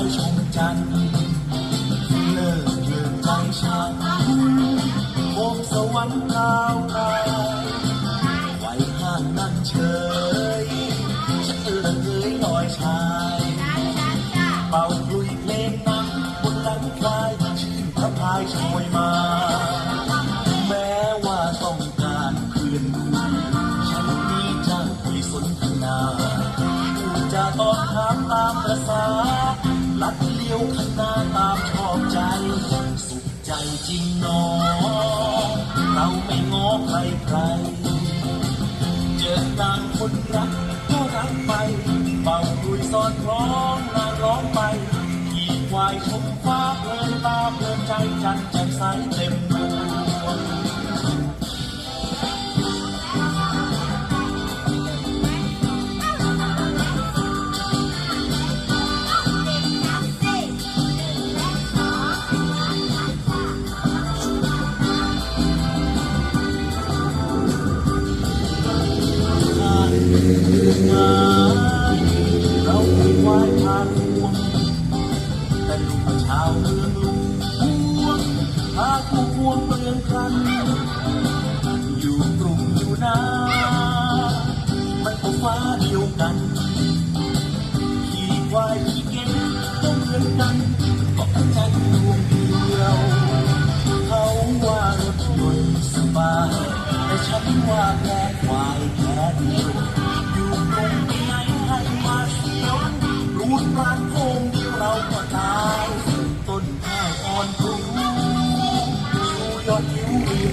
ายชมจันเลิกเลิกใจฉันโบสวรรค์กล่าวกาไว้ห้างนั่งเฉยฉันเออเอยลอยชายเป่าคลุยเพลงนั้นบนหลังควายชื่นพระพายชยมาแม้ว่าต้องการเพื่อนคุยฉันมีจ้างคุยสนทนาพูดจะตอบถามตามประสา ลัดเลี้ยวขนาตามชอบใจ สุขใจจริงหนอเราไม่ง้อใครใคร เจอนางคนรักก็รักไปเป่าดุยซ้อนร้องนางร้องไปขี่ควายชมฟ้าเพลินตาเพลินใจจันแจ่มใสเต็ม พวงเมืองครัน อยู่กรุงอยู่นา มันก็ฟ้าเดียวกันขี่ควายขี่เก่งก็เหมือนกันก็ใจดวงเดียว เขาว่ารถยนต์สบาย แต่ฉันว่าแ